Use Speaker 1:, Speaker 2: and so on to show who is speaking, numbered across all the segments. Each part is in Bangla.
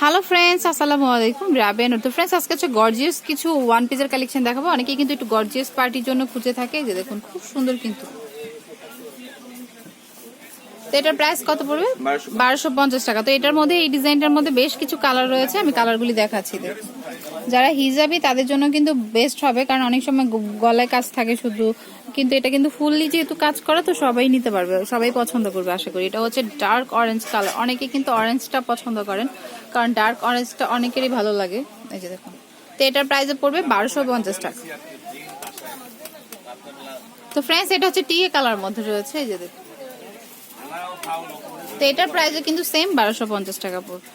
Speaker 1: হ্যালো ফ্রেন্ডস আসসালামু আলাইকুম রাবেন তো ফ্রেন্ডস আজকে হচ্ছে গর্জিয়াস কিছু ওয়ান পিসের কালেকশন দেখাবো। অনেকেই কিন্তু একটু গর্জিয়াস পার্টির জন্য খুঁজে থাকে। যে দেখুন, খুব সুন্দর কিন্তু। তো এটার প্রাইস কত পড়বে? বারোশো পঞ্চাশ। টাকা। তো এটার মধ্যে এই ডিজাইনটার মধ্যে বেশ কিছু কালার রয়েছে আমি কালারগুলি দেখাচ্ছি যারা হিজাবি তাদের জন্য কিন্তু বেস্ট হবে কারণ অনেক সময় গলায় কাজ থাকে শুধু। কিন্তু এটা কিন্তু ফুললি যেহেতু কাজ করা তো সবাই নিতে পারবে সবাই পছন্দ করবে আশা করি। এটা হচ্ছে ডার্ক অরেঞ্জ কালার অনেকে কিন্তু অরেঞ্জটা পছন্দ করেন কারণ ডার্ক অরেঞ্জটা অনেকেরই ভালো লাগে। এই যে দেখুন। তো এটার প্রাইসে পড়বে বারোশো পঞ্চাশ টাকা। তো ফ্রেন্ডস এটা হচ্ছে টিএ কালার মধ্যে রয়েছে এই যে দেখুন। তো এটার প্রাইসও কিন্তু সেম বারোশো পঞ্চাশ টাকা পড়বে।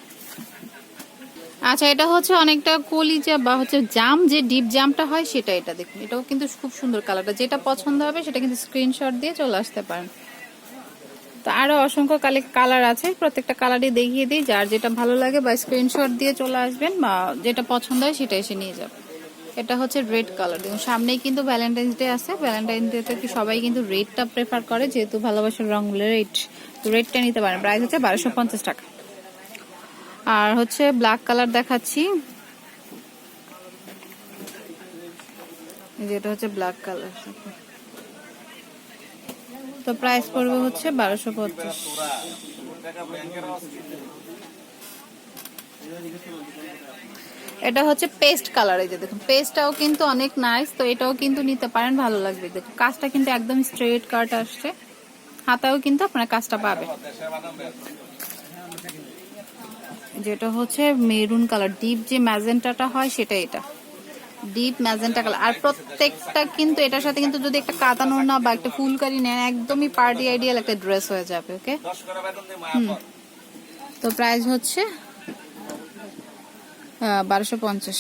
Speaker 1: আচ্ছা এটা হচ্ছে অনেকটা কলিজা বা হচ্ছে জাম, যে ডিপ জামটা হয় সেটা এটা দেখুন। এটাও কিন্তু খুব সুন্দর কালারটা যেটা পছন্দ হবে সেটা কিন্তু স্ক্রিনশট দিয়ে চলে আসতে পারেন। তো আরও অসংখ্য কালার আছে। প্রত্যেকটা কালারই দেখিয়ে দিই। যার যেটা ভালো লাগে বা স্ক্রিনশট দিয়ে চলে আসবেন বা যেটা পছন্দ হয় সেটা এসে নিয়ে যাবেন। এটা হচ্ছে রেড কালার দেখুন, সামনেই কিন্তু ভ্যালেন্টাইন্স ডে আছে। ভ্যালেন্টাইন্স ডে তে কি সবাই কিন্তু রেডটা প্রেফার করে, যেহেতু ভালোবাসার রং রেড তো রেডটা নিতে পারেন। প্রাইস হচ্ছে বারোশো পঞ্চাশ টাকা। আর হচ্ছে ব্ল্যাক কালার দেখাচ্ছি। এই যে এটা হচ্ছে ব্ল্যাক কালার তো প্রাইস পড়বে হচ্ছে বারোশো পঞ্চাশ। এটা হচ্ছে পেস্ট কালার এই যে দেখুন পেস্টটাও কিন্তু অনেক নাইস তো এটাও কিন্তু নিতে পারেন ভালো লাগবে দেখুন কাজটা কিন্তু একদম স্ট্রেট কাট আসছে হাতাও কিন্তু আপনার কাজটা পাবে যেটা হচ্ছে মেরুন কালার ডিপ যে ম্যাজেন্টাটা হয় সেটা এটা। ডিপ ম্যাজেন্টা কালার আর প্রত্যেকটা কিন্তু এটার সাথে কিন্তু যদি একটা কাতানো না বা একটা ফুলকারি নেন একদমই পার্টি আইডিয়াল একটা ড্রেস হয়ে যাবে ওকে হুম। তো প্রাইস হচ্ছে বারোশো পঞ্চাশ।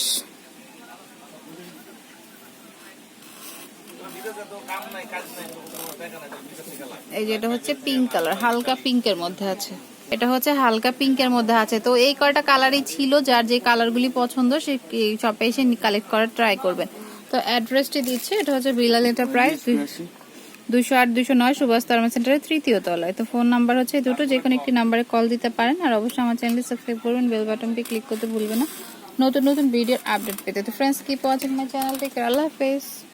Speaker 1: এই যেটা হচ্ছে পিঙ্ক কালার হালকা পিঙ্কের মধ্যে আছে। এটা হচ্ছে হালকা পিঙ্কের মধ্যে আছে। তো এই কয়টা কালারই ছিল, যার যে কালারগুলি পছন্দ, সে শপে এসে কালেক্ট করার ট্রাই করবেন। তো অ্যাড্রেসটি দিচ্ছে, এটা হচ্ছে বিলাল এটা প্রাইস দুশো আট দুশো নয় সুভাষ তারমা সেন্টারের তৃতীয় তলায়। তো ফোন নাম্বার হচ্ছে দুটো যে কোনো একটি নাম্বারে কল দিতে পারেন। আর অবশ্যই আমার চ্যানেলটি সাবস্ক্রাইব করবেন বেল বাটনটি ক্লিক করতে ভুলবেন না। নতুন নতুন ভিডিওর আপডেট পেতে। তো friends keep watching my channel থেকে আল্লাহ হাফেজ।